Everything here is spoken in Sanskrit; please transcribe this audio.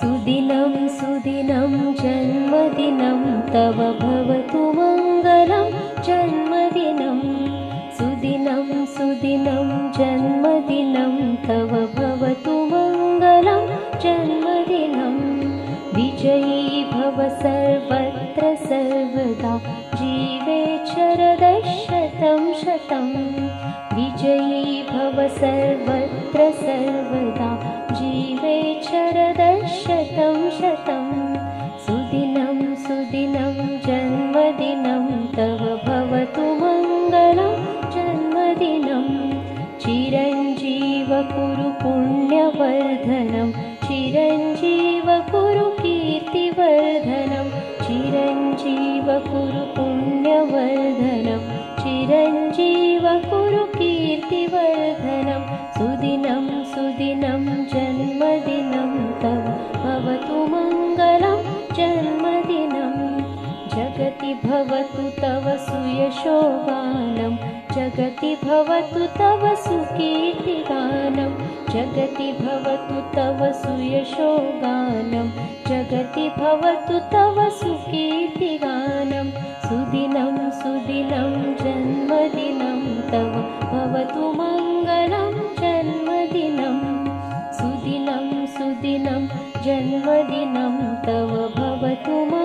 सुदिनं सुदिनं जन्मदिनं तव भवतु मङ्गलं जन्मदिनं। सुदिनं सुदिनं जन्मदिनं तव भवतु मङ्गलं जन्मदिनं। विजयी भव सर्वत्र सर्वदा जीवे शरदशतं शतं। विजयी भव सर्वत्र सर्वदा चिरञ्जीव कुरु पुण्यवर्धनं चिरञ्जीव कुरु कीर्तिवर्धनं चिरञ्जीव कुरु भवतु तव सुयशोगानं जगति भवतु तव सुकीर्तिगानं। जगति भवतु तव सुयशोगानं जगति भवतु तव सुकीर्तिगानं। सुदिनं सुदिनं जन्मदिनं तव। भवतु मङ्गलं जन्मदिनं। सुदिनं सुदिनं जन्मदिनं तव। भवतु